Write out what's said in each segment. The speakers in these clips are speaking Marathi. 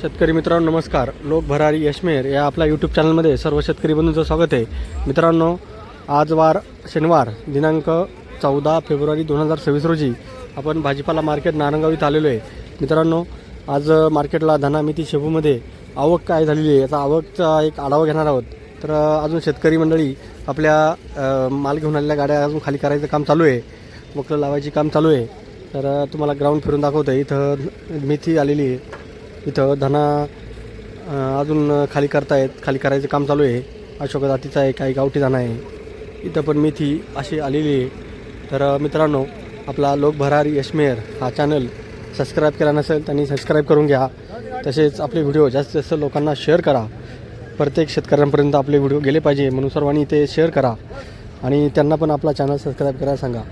शेतकरी मित्रांनो नमस्कार. लोक भरारी यशमेर या आपल्या यूट्यूब चॅनलमध्ये सर्व शेतकरी बंधूंचं स्वागत आहे. मित्रांनो आज वार शनिवार दिनांक चौदा फेब्रुवारी दोन हजार सव्वीस रोजी आपण भाजीपाला मार्केट नारंगाव इथं आलेलो आहे. मित्रांनो आज मार्केटला धनामिती शेपूमध्ये आवक काय झालेली आहे? याचा आवकचा एक आढावा घेणार आहोत. तर अजून शेतकरी मंडळी आपल्या माल घेऊन आलेल्या गाड्या अजून खाली करायचं काम चालू आहे. वक्र लावायची काम चालू आहे. तर तुम्हाला ग्राउंड फिरून दाखवतं इथं मेथी आलेली आहे. इथं धना अजून खाली करतायत. खाली करायचं काम चालू आहे. अशोक जातीचा आहे काही गावठी धना आहे. इथं पण मेथी अशी आलेली आहे. तर मित्रांनो आपला लोकभरारी यशमेर हा चॅनल सबस्क्राईब केला नसेल त्यांनी सबस्क्राईब करून घ्या. तसेच आपले व्हिडिओ जास्तीत जास्त लोकांना शेअर करा. प्रत्येक शेतकऱ्यांपर्यंत आपले व्हिडिओ गेले पाहिजे म्हणून सर्वांनी ते शेअर करा. आणि त्यांना पण आपला चॅनल सबस्क्राईब करायला सांगा.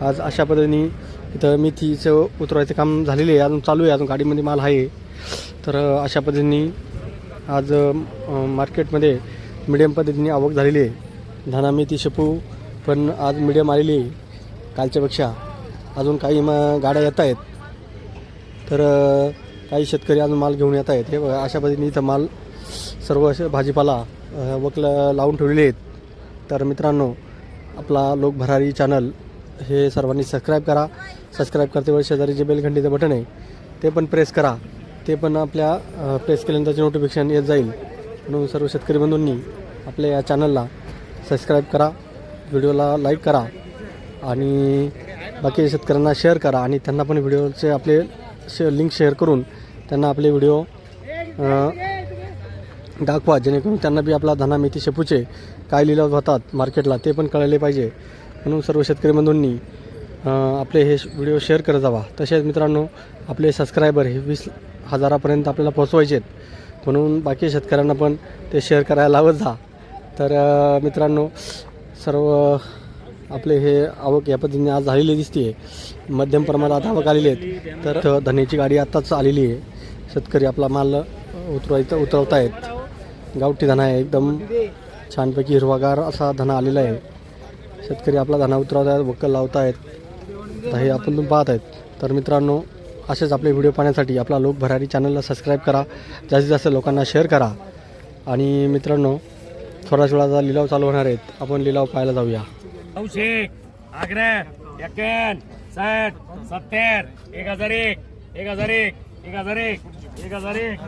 आज अशा पद्धतीने इथं मेथीचं उतरवायचं काम झालेलं आहे. अजून चालू आहे. अजून गाडीमध्ये माल आहे. तर अशा पद्धतीने आज मार्केटमध्ये मिडियम पद्धतीने आवक झालेली आहे. धाना मेथी शेपू पण आज मिडियम आलेली आहे. कालच्यापेक्षा अजून काही मग गाड्या येत आहेत. तर काही शेतकरी अजून माल घेऊन येत आहेत. हे बघा अशा पद्धतीने इथं माल सर्व असे भाजीपाला अ, वकलं लावून ठेवलेले आहेत. तर मित्रांनो आपला लोक भरारी चॅनल हे सर्वांनी सबस्क्राईब करा. सबस्क्राईब करते वेळेस शेजारी जे बेलघंटीचं बटन आहे ते पण प्रेस करा. ते पण आपल्या प्रेस केल्यानंतरचे नोटिफिकेशन येत जाईल. म्हणून सर्व शेतकरी बंधूंनी आपल्या या चॅनलला सबस्क्राईब करा व्हिडिओला लाईक करा आणि बाकी शेतकऱ्यांना शेअर करा आणि त्यांना पण व्हिडिओचे आपले शे लिंक शेअर करून त्यांना आपले व्हिडिओ दाखवा जेणेकरून त्यांना बी आपला धना मेथी शेपूचे काय लिलाव होतात मार्केटला ते पण कळले पाहिजे. म्हणून सर्व शेतकरी बंधूंनी आपले हे व्हिडिओ शेअर करत जावा. तसेच मित्रांनो आपले सबस्क्रायबर हे वीस हजारापर्यंत आपल्याला पोहोचवायचे आहेत. म्हणून बाकी शेतकऱ्यांना पण ते शेअर करायला लावत जा. तर मित्रांनो सर्व आपले हे आवक या पद्धतीने आज झालेली दिसते मध्यम प्रमाणात आवक आलेली आहेत. तर धन्याची गाडी आत्ताच आलेली आहे. शेतकरी आपला माल उतरवायचा उतरवत आहेत गावठी धना आहे एकदम छानपैकी हिरवागार असा धना आलेला आहे. शेतकरी आपला धना उतरवत आहेत वक्कल लावत आहेत तर हे आपण तुम्ही पाहत आहेत तर मित्रांनो असेच आपले व्हिडिओ पाहण्यासाठी आपला लोक भरारी चॅनलला सबस्क्राईब करा जास्तीत जास्त लोकांना शेअर करा. आणि मित्रांनो थोड्याच वेळाचा लिलाव चालू होणार आहेत. आपण लिलाव पाहायला जाऊया. नऊशे आग्रा एक्क्याण्णव साठ सत्तर एक हजार एक एक हजार एक एक हजार एक. एक हजार एक.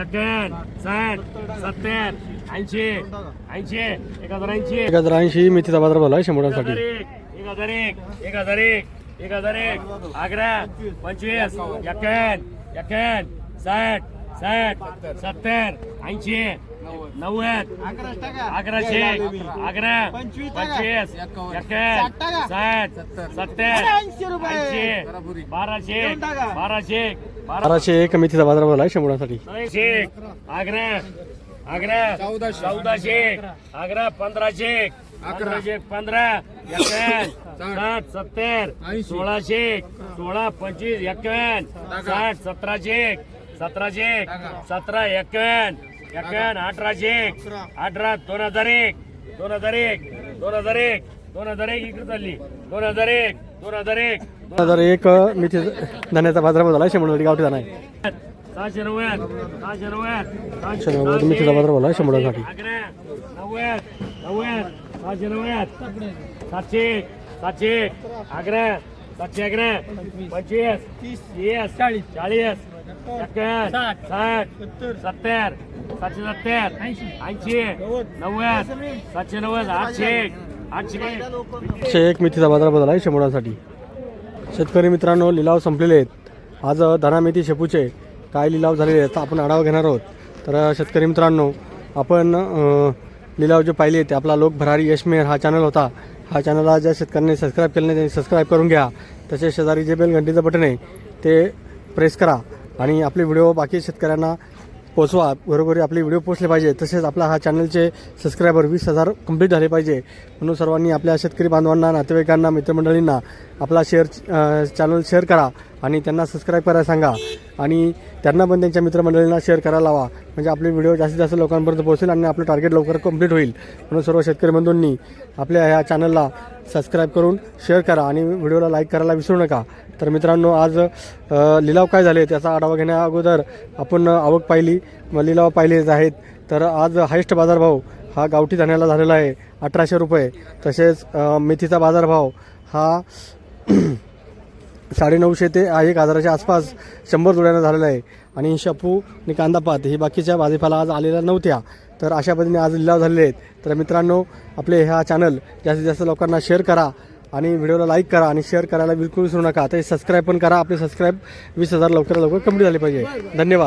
एक्क्याण्णव साठ सत्तर ऐंशी ऐंशी एक हजार ऐंशी. एक हजार ऐंशी मेथीचा बाजार भरला आहे शंभरासाठी एक हजार एक एक हजार एक एक हजार एक आग्रा पंचवीस एक्क्याण्णव एक्क्याण्णव साठ साठ सत्तर ऐंशी नव्वद अकराशे अकरा पंचवीस एक्क्याण्णव साठ सत्तर ऐंशी बाराशे बाराशे बारा बाराशे एक मेथीचा बाजार भरला आहे शंभरासाठी आग्रा. आग्रा. चौदाशे. आग्रा पंधराशे पंधराशे पंधरा. साठ. सत्तर. सोळाशे सोळा पंचवीस एक्क्याण्णव साठ सतराशे सतराशे सतरा एक्क्याण्णव एक्क्याण्णव अठराशे अठरा दोन हजार एक. दोन हजार एक. दोन हजार एक. दोन हजार एक इकडे चालली. दोन हजार एक दोन हजार एक. दोन हजार एक मेथी धान्याचा बाजार भरला आहे शंभरासाठी गावठी आहे. सहाशे नव्वद सहाशे नव्वद सहाशे नव्वद मेथीचा बाजार आहे शंभरासाठी अकरा नव्वद नव्वद सहाशे नव्वद सातशे सातशे अकरा सातशे अकरा पंचवीस तीस चाळीस चाळीस एक्क्याण्णव साठ सत्तर सातशे सत्तर ऐंशी नव्वद सातशे नव्वद आठशे आठशे एकशे एक मेथीचा बाजार बदल आहे शंभरासाठी शेतकरी मित्रांनो लिलाव संपलेले आहेत. आज धना मेथी शेपूचे काय लिलाव झालेले आहेत आपण आढावा घेणार आहोत. तर शेतकरी मित्रांनो आपण लिलाव जे पाहिले ते आपला लोक भरारी यशमेर हा चॅनल होता. हा चॅनलला ज्या शेतकऱ्यांनी सबस्क्राईब केलं नाही त्यांनी सबस्क्राईब करून घ्या. तसेच शेजारी जे बेल घंटीचं बटन आहे ते प्रेस करा. आणि आपले व्हिडिओ बाकी शेतकऱ्यांना पोचवा. बरोबर आपले व्हिडिओ पोचले पाहिजे. तसेच आपला हा चॅनलचे सबस्क्रायबर वीस हजार कंप्लीट झाले पाहिजे. म्हणून सर्वांनी आपल्या शेतकरी बांधवांना नातेवाईकांना मित्रमंडळींना आपला शेअर चॅनल शेअर करा आणि त्यांना सबस्क्राईब करायला सांगा. आणि त्यांना पण त्यांच्या मित्रमंडळींना शेअर करायला लावा. म्हणजे आपले व्हिडिओ जास्तीत जास्त लोकांपर्यंत पोहोचेल आणि आपलं टार्गेट लवकर कंप्लीट होईल. म्हणून सर्व शेतकरी बंधूंनी आपल्या ह्या चॅनलला सबस्क्राईब करून शेअर करा आणि व्हिडिओला लाईक करायला विसरू नका. तर मित्रांनो आज लिलाव काय झाले त्याचा आढावा घेण्या अगोदर आपण आवक पाहिली. लिलाव पाहिलेच आहेत. तर आज हायस्ट बाजारभाव हा गावठी धान्याला झालेला आहे अठराशे रुपये. तसेच मेथीचा बाजारभाव हा साडेनऊशे ते एक हजाराच्या आसपास शंभर जोड्यानं झालेलं आहे. आणि शपू आणि कांदापात ही बाकीच्या भाजीपाला आज आलेल्या नव्हत्या. तर अशा पद्धतीने आज लिलाव झालेले आहेत. तर मित्रांनो आपले हा चॅनल जास्तीत जास्त लोकांना शेअर करा आणि व्हिडिओला लाईक करा आणि शेअर करायला बिलकुल विसरू नका. ते सबस्क्राईब पण करा. आपले सबस्क्राईब वीस हजार लवकरात लवकर कंप्लीट झाले पाहिजे. धन्यवाद.